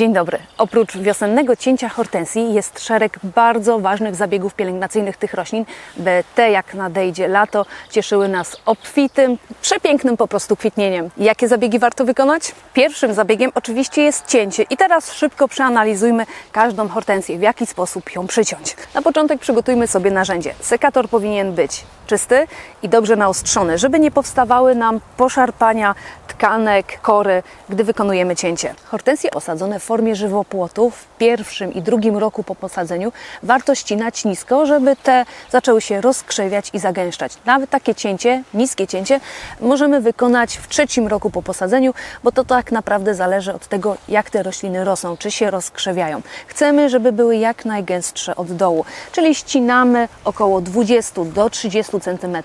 Dzień dobry. Oprócz wiosennego cięcia hortensji jest szereg bardzo ważnych zabiegów pielęgnacyjnych tych roślin, by te jak nadejdzie lato cieszyły nas obfitym, przepięknym po prostu kwitnieniem. Jakie zabiegi warto wykonać? Pierwszym zabiegiem oczywiście jest cięcie i teraz szybko przeanalizujmy każdą hortensję, w jaki sposób ją przyciąć. Na początek przygotujmy sobie narzędzie. Sekator powinien być czysty i dobrze naostrzony, żeby nie powstawały nam poszarpania tkanek, kory, gdy wykonujemy cięcie. Hortensje osadzone w formie żywopłotu w pierwszym i drugim roku po posadzeniu warto ścinać nisko, żeby te zaczęły się rozkrzewiać i zagęszczać. Nawet takie cięcie, niskie cięcie, możemy wykonać w trzecim roku po posadzeniu, bo to tak naprawdę zależy od tego, jak te rośliny rosną, czy się rozkrzewiają. Chcemy, żeby były jak najgęstsze od dołu, czyli ścinamy około 20 do 30 cm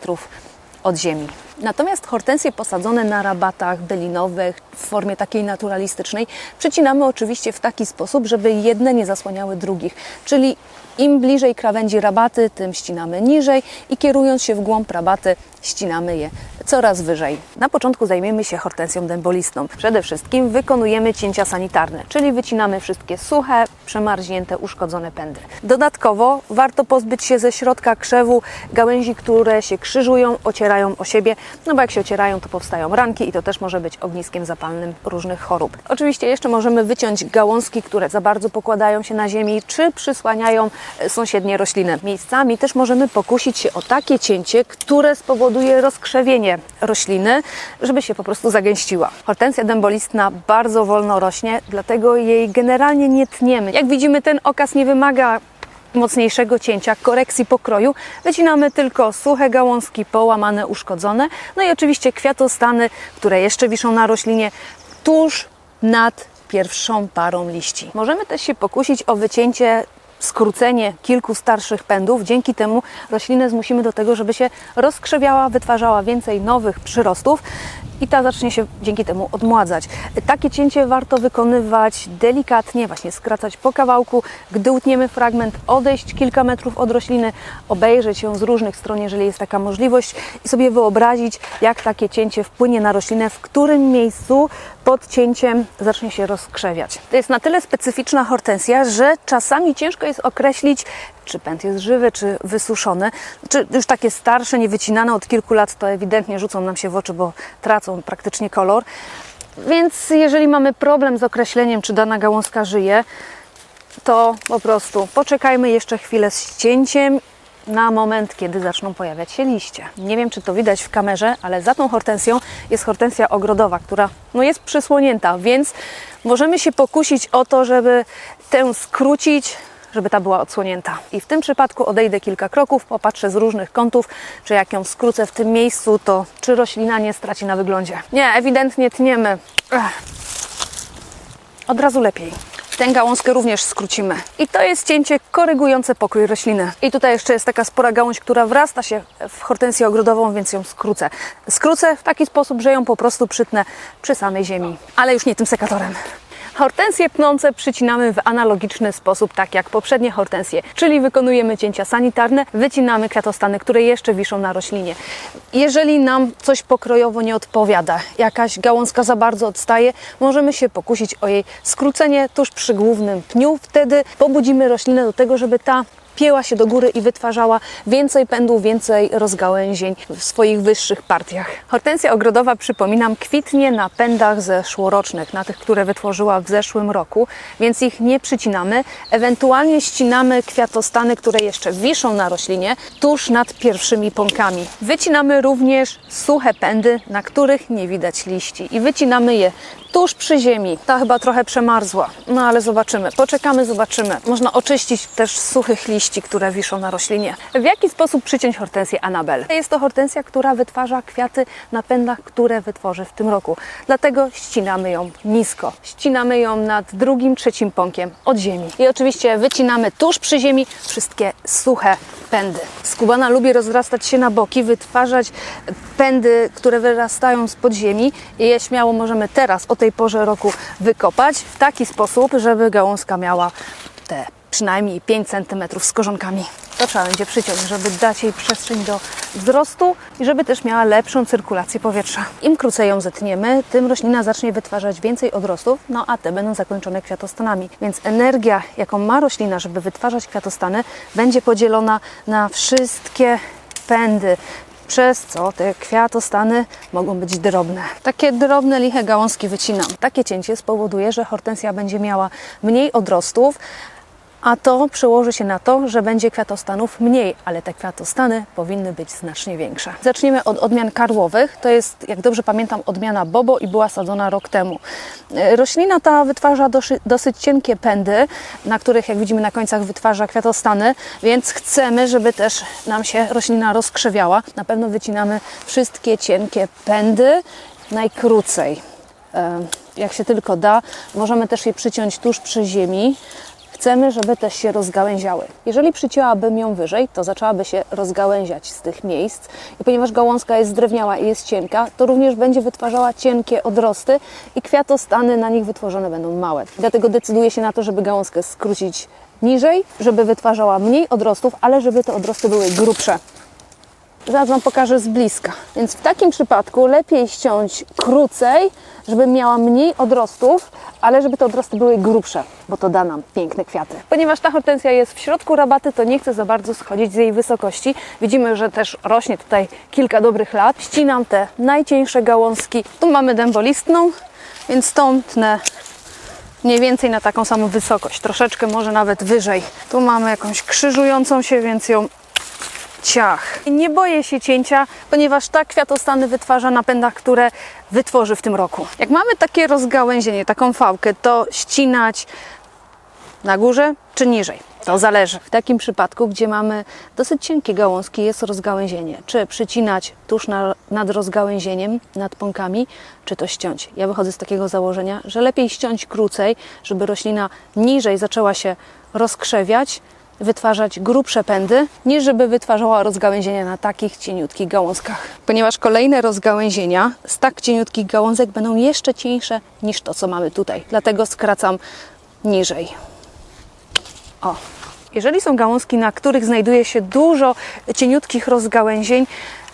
od ziemi. Natomiast hortensje posadzone na rabatach belinowych w formie takiej naturalistycznej przycinamy oczywiście w taki sposób, żeby jedne nie zasłaniały drugich. Czyli im bliżej krawędzi rabaty, tym ścinamy niżej i kierując się w głąb rabaty, ścinamy je coraz wyżej. Na początku zajmiemy się hortensją dębolistną. Przede wszystkim wykonujemy cięcia sanitarne, czyli wycinamy wszystkie suche, przemarznięte, uszkodzone pędy. Dodatkowo warto pozbyć się ze środka krzewu gałęzi, które się krzyżują, ocierają o siebie, no bo jak się ocierają, to powstają ranki i to też może być ogniskiem zapalnym różnych chorób. Oczywiście jeszcze możemy wyciąć gałązki, które za bardzo pokładają się na ziemi, czy przysłaniają e, sąsiednie rośliny. Miejscami też możemy pokusić się o takie cięcie, które spowoduje rozkrzewienie rośliny, żeby się po prostu zagęściła. Hortensja dębolistna bardzo wolno rośnie, dlatego jej generalnie nie tniemy. Jak widzimy, ten okaz nie wymaga mocniejszego cięcia, korekcji pokroju. Wycinamy tylko suche gałązki, połamane, uszkodzone. No i oczywiście kwiatostany, które jeszcze wiszą na roślinie tuż nad pierwszą parą liści. Możemy też się pokusić o wycięcie skrócenie kilku starszych pędów. Dzięki temu roślinę zmusimy do tego, żeby się rozkrzewiała, wytwarzała więcej nowych przyrostów i ta zacznie się dzięki temu odmładzać. Takie cięcie warto wykonywać delikatnie, właśnie skracać po kawałku. Gdy utniemy fragment, odejść kilka metrów od rośliny, obejrzeć ją z różnych stron, jeżeli jest taka możliwość i sobie wyobrazić, jak takie cięcie wpłynie na roślinę, w którym miejscu pod cięciem zacznie się rozkrzewiać. To jest na tyle specyficzna hortensja, że czasami ciężko jest określić, czy pęd jest żywy, czy wysuszony. Czy już takie starsze, niewycinane od kilku lat, to ewidentnie rzucą nam się w oczy, bo tracą praktycznie kolor. Więc jeżeli mamy problem z określeniem, czy dana gałązka żyje, to po prostu poczekajmy jeszcze chwilę z cięciem na moment, kiedy zaczną pojawiać się liście. Nie wiem, czy to widać w kamerze, ale za tą hortensją jest hortensja ogrodowa, która no, jest przysłonięta, więc możemy się pokusić o to, żeby tę skrócić, żeby ta była odsłonięta. I w tym przypadku odejdę kilka kroków, popatrzę z różnych kątów, czy jak ją skrócę w tym miejscu, to czy roślina nie straci na wyglądzie. Nie, ewidentnie tniemy. Ech. Od razu lepiej. Tę gałązkę również skrócimy. I to jest cięcie korygujące pokój rośliny. I tutaj jeszcze jest taka spora gałąź, która wrasta się w hortensję ogrodową, więc ją skrócę. Skrócę w taki sposób, że ją po prostu przytnę przy samej ziemi. Ale już nie tym sekatorem. Hortensje pnące przycinamy w analogiczny sposób, tak jak poprzednie hortensje, czyli wykonujemy cięcia sanitarne, wycinamy kwiatostany, które jeszcze wiszą na roślinie. Jeżeli nam coś pokrojowo nie odpowiada, jakaś gałązka za bardzo odstaje, możemy się pokusić o jej skrócenie tuż przy głównym pniu. Wtedy pobudzimy roślinę do tego, żeby ta pięła się do góry i wytwarzała więcej pędu, więcej rozgałęzień w swoich wyższych partiach. Hortensja ogrodowa, przypominam, kwitnie na pędach zeszłorocznych, na tych, które wytworzyła w zeszłym roku, więc ich nie przycinamy. Ewentualnie ścinamy kwiatostany, które jeszcze wiszą na roślinie, tuż nad pierwszymi pąkami. Wycinamy również suche pędy, na których nie widać liści i wycinamy je tuż przy ziemi. Ta chyba trochę przemarzła, no ale zobaczymy. Poczekamy, zobaczymy. Można oczyścić też suchych liści, które wiszą na roślinie. W jaki sposób przyciąć hortensję Anabel? Jest to hortensja, która wytwarza kwiaty na pędach, które wytworzy w tym roku. Dlatego ścinamy ją nisko. Ścinamy ją nad drugim, trzecim pąkiem od ziemi. I oczywiście wycinamy tuż przy ziemi wszystkie suche pędy. Skubana lubi rozrastać się na boki, wytwarzać pędy, które wyrastają z podziemi i je śmiało możemy teraz o tej porze roku wykopać w taki sposób, żeby gałązka miała te przynajmniej 5 cm z korzonkami. To trzeba będzie przyciąć, żeby dać jej przestrzeń do wzrostu i żeby też miała lepszą cyrkulację powietrza. Im krócej ją zetniemy, tym roślina zacznie wytwarzać więcej odrostów, no a te będą zakończone kwiatostanami. Więc energia, jaką ma roślina, żeby wytwarzać kwiatostany, będzie podzielona na wszystkie pędy, przez co te kwiatostany mogą być drobne. Takie drobne, liche gałązki wycinam. Takie cięcie spowoduje, że hortensja będzie miała mniej odrostów, a to przełoży się na to, że będzie kwiatostanów mniej, ale te kwiatostany powinny być znacznie większe. Zaczniemy od odmian karłowych. To jest, jak dobrze pamiętam, odmiana Bobo i była sadzona rok temu. E, Roślina ta wytwarza dosyć cienkie pędy, na których, jak widzimy, na końcach wytwarza kwiatostany, więc chcemy, żeby też nam się roślina rozkrzewiała. Na pewno wycinamy wszystkie cienkie pędy najkrócej e, jak się tylko da. Możemy też je przyciąć tuż przy ziemi. Chcemy, żeby też się rozgałęziały. Jeżeli przycięłabym ją wyżej, to zaczęłaby się rozgałęziać z tych miejsc. I ponieważ gałązka jest zdrewniała i jest cienka, to również będzie wytwarzała cienkie odrosty i kwiatostany na nich wytworzone będą małe. Dlatego decyduję się na to, żeby gałązkę skrócić niżej, żeby wytwarzała mniej odrostów, ale żeby te odrosty były grubsze. Zaraz Wam pokażę z bliska. Więc w takim przypadku lepiej ściąć krócej, żeby miała mniej odrostów, ale żeby te odrosty były grubsze, bo to da nam piękne kwiaty. Ponieważ ta hortensja jest w środku rabaty, to nie chcę za bardzo schodzić z jej wysokości. Widzimy, że też rośnie tutaj kilka dobrych lat. Ścinam te najcieńsze gałązki. Tu mamy dębolistną, więc tą tnę mniej więcej na taką samą wysokość, troszeczkę może nawet wyżej. Tu mamy jakąś krzyżującą się, więc ją ciach. Nie boję się cięcia, ponieważ tak kwiatostany wytwarza na pędach, które wytworzy w tym roku. Jak mamy takie rozgałęzienie, taką fałkę, to ścinać na górze czy niżej. To zależy. W takim przypadku, gdzie mamy dosyć cienkie gałązki, jest rozgałęzienie. Czy przycinać tuż na, nad rozgałęzieniem, nad pąkami, czy to ściąć. Ja wychodzę z takiego założenia, że lepiej ściąć krócej, żeby roślina niżej zaczęła się rozkrzewiać, wytwarzać grubsze pędy, niż żeby wytwarzała rozgałęzienia na takich cieniutkich gałązkach. Ponieważ kolejne rozgałęzienia z tak cieniutkich gałązek będą jeszcze cieńsze niż to, co mamy tutaj. Dlatego skracam niżej. O. Jeżeli są gałązki, na których znajduje się dużo cieniutkich rozgałęzień,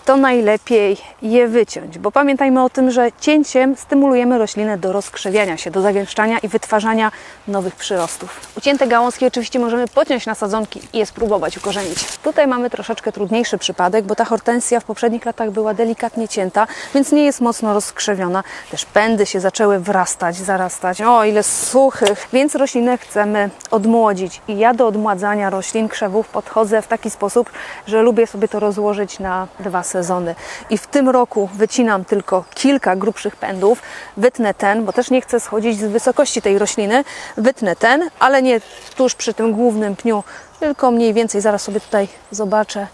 to najlepiej je wyciąć, bo pamiętajmy o tym, że cięciem stymulujemy roślinę do rozkrzewiania się, do zagęszczania i wytwarzania nowych przyrostów. Ucięte gałązki oczywiście możemy podciąć na sadzonki i je spróbować ukorzenić. Tutaj mamy troszeczkę trudniejszy przypadek, bo ta hortensja w poprzednich latach była delikatnie cięta, więc nie jest mocno rozkrzewiona. Też pędy się zaczęły wrastać, zarastać. O, ile suchych! Więc roślinę chcemy odmłodzić. I ja do odmładzania roślin, krzewów podchodzę w taki sposób, że lubię sobie to rozłożyć na dwa sezony. I w tym roku wycinam tylko kilka grubszych pędów. Wytnę ten, bo też nie chcę schodzić z wysokości tej rośliny. Wytnę ten, ale nie tuż przy tym głównym pniu, tylko mniej więcej, zaraz sobie tutaj zobaczę.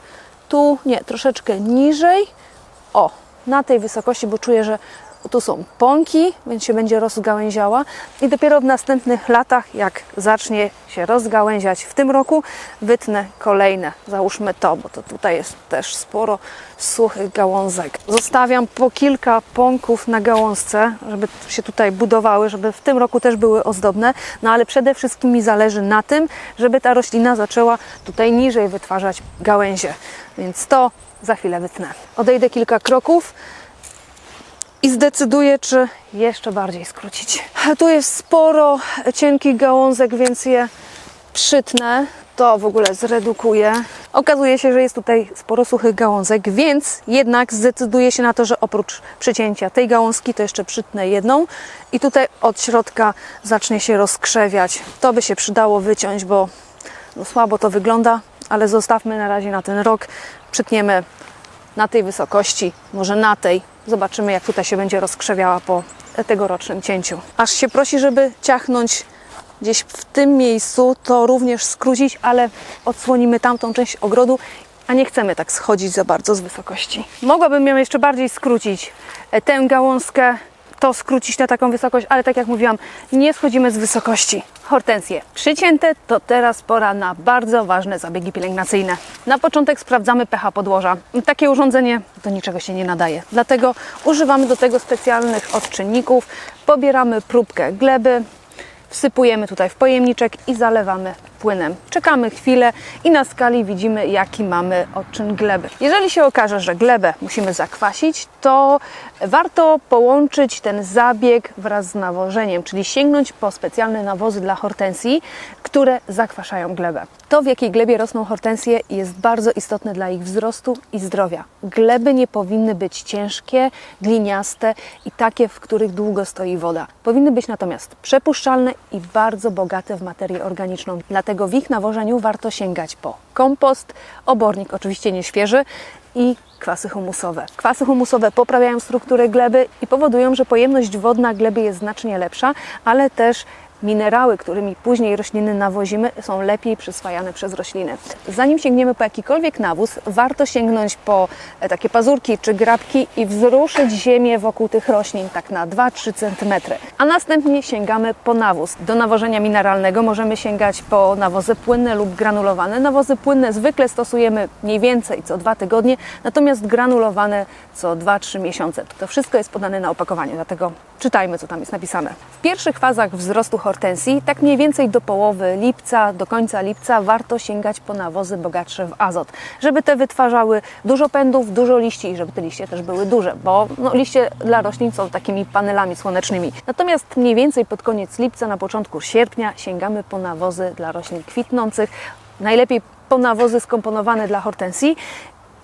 Tu, nie, troszeczkę niżej. O, na tej wysokości, bo czuję, że tu są pąki, więc się będzie rozgałęziała i dopiero w następnych latach, jak zacznie się rozgałęziać w tym roku, wytnę kolejne. Załóżmy to, bo to tutaj jest też sporo suchych gałązek. Zostawiam po kilka pąków na gałązce, żeby się tutaj budowały, żeby w tym roku też były ozdobne, no ale przede wszystkim mi zależy na tym, żeby ta roślina zaczęła tutaj niżej wytwarzać gałęzie. Więc to za chwilę wytnę. Odejdę kilka kroków i zdecyduję, czy jeszcze bardziej skrócić. Tu jest sporo cienkich gałązek, więc je przytnę. To w ogóle zredukuję. Okazuje się, że jest tutaj sporo suchych gałązek, więc jednak zdecyduję się na to, że oprócz przycięcia tej gałązki, to jeszcze przytnę jedną i tutaj od środka zacznie się rozkrzewiać. To by się przydało wyciąć, bo no słabo to wygląda, ale zostawmy na razie na ten rok. Przytniemy na tej wysokości, może na tej. Zobaczymy, jak tutaj się będzie rozkrzewiała po tegorocznym cięciu. Aż się prosi, żeby ciachnąć gdzieś w tym miejscu, to również skrócić, ale odsłonimy tamtą część ogrodu, a nie chcemy tak schodzić za bardzo z wysokości. Mogłabym ją jeszcze bardziej skrócić, e, tę gałązkę, to skrócić na taką wysokość, ale tak jak mówiłam, nie schodzimy z wysokości. Hortensje przycięte, to teraz pora na bardzo ważne zabiegi pielęgnacyjne. Na początek sprawdzamy pH podłoża. Takie urządzenie do niczego się nie nadaje, dlatego używamy do tego specjalnych odczynników. Pobieramy próbkę gleby, wsypujemy tutaj w pojemniczek i zalewamy płynem. Czekamy chwilę i na skali widzimy, jaki mamy odczyn gleby. Jeżeli się okaże, że glebę musimy zakwasić, to warto połączyć ten zabieg wraz z nawożeniem, czyli sięgnąć po specjalne nawozy dla hortensji, które zakwaszają glebę. To, w jakiej glebie rosną hortensje, jest bardzo istotne dla ich wzrostu i zdrowia. Gleby nie powinny być ciężkie, gliniaste i takie, w których długo stoi woda. Powinny być natomiast przepuszczalne i bardzo bogate w materię organiczną. Dlatego w ich nawożeniu warto sięgać po kompost, obornik, oczywiście nie świeży, i kwasy humusowe. Kwasy humusowe poprawiają strukturę gleby i powodują, że pojemność wodna gleby jest znacznie lepsza, ale też minerały, którymi później rośliny nawozimy, są lepiej przyswajane przez rośliny. Zanim sięgniemy po jakikolwiek nawóz, warto sięgnąć po e, takie pazurki czy grabki i wzruszyć ziemię wokół tych roślin tak na 2-3 cm. A następnie sięgamy po nawóz. Do nawożenia mineralnego możemy sięgać po nawozy płynne lub granulowane. Nawozy płynne zwykle stosujemy mniej więcej co dwa tygodnie, natomiast granulowane co 2-3 miesiące. To wszystko jest podane na opakowaniu, dlatego czytajmy, co tam jest napisane. W pierwszych fazach wzrostu hortensji, tak mniej więcej do połowy lipca, do końca lipca, warto sięgać po nawozy bogatsze w azot, żeby te wytwarzały dużo pędów, dużo liści i żeby te liście też były duże, bo no, liście dla roślin są takimi panelami słonecznymi. Natomiast mniej więcej pod koniec lipca, na początku sierpnia sięgamy po nawozy dla roślin kwitnących, najlepiej po nawozy skomponowane dla hortensji,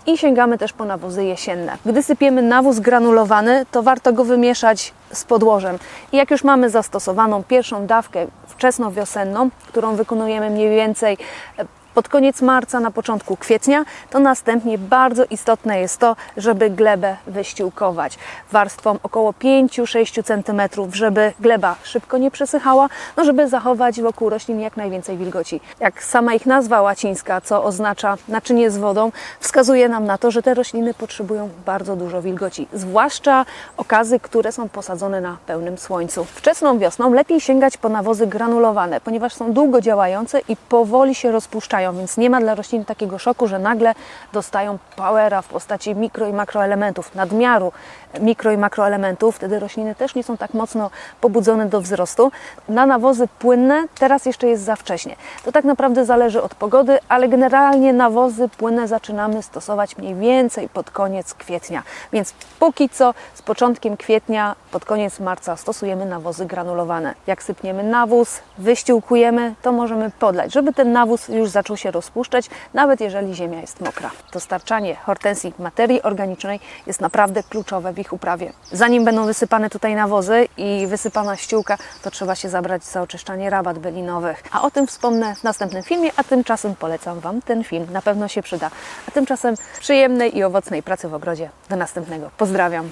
i sięgamy też po nawozy jesienne. Gdy sypiemy nawóz granulowany, to warto go wymieszać z podłożem. I jak już mamy zastosowaną pierwszą dawkę wczesnowiosenną, którą wykonujemy mniej więcej e, pod koniec marca, na początku kwietnia, to następnie bardzo istotne jest to, żeby glebę wyściółkować warstwą około 5-6 cm, żeby gleba szybko nie przesychała, no żeby zachować wokół roślin jak najwięcej wilgoci. Jak sama ich nazwa łacińska, co oznacza naczynie z wodą, wskazuje nam na to, że te rośliny potrzebują bardzo dużo wilgoci, zwłaszcza okazy, które są posadzone na pełnym słońcu. Wczesną wiosną lepiej sięgać po nawozy granulowane, ponieważ są długo działające i powoli się rozpuszczają, więc nie ma dla roślin takiego szoku, że nagle dostają powera w postaci mikro i makroelementów, nadmiaru mikro i makroelementów. Wtedy rośliny też nie są tak mocno pobudzone do wzrostu. Na nawozy płynne teraz jeszcze jest za wcześnie. To tak naprawdę zależy od pogody, ale generalnie nawozy płynne zaczynamy stosować mniej więcej pod koniec kwietnia. Więc póki co z początkiem kwietnia, pod koniec marca stosujemy nawozy granulowane. Jak sypniemy nawóz, wyściółkujemy, to możemy podlać, żeby ten nawóz już zaczął się rozpuszczać, nawet jeżeli ziemia jest mokra. Dostarczanie hortensji materii organicznej jest naprawdę kluczowe w ich uprawie. Zanim będą wysypane tutaj nawozy i wysypana ściółka, to trzeba się zabrać za oczyszczanie rabat bylinowych. A o tym wspomnę w następnym filmie, a tymczasem polecam Wam ten film, na pewno się przyda. A tymczasem przyjemnej i owocnej pracy w ogrodzie. Do następnego. Pozdrawiam.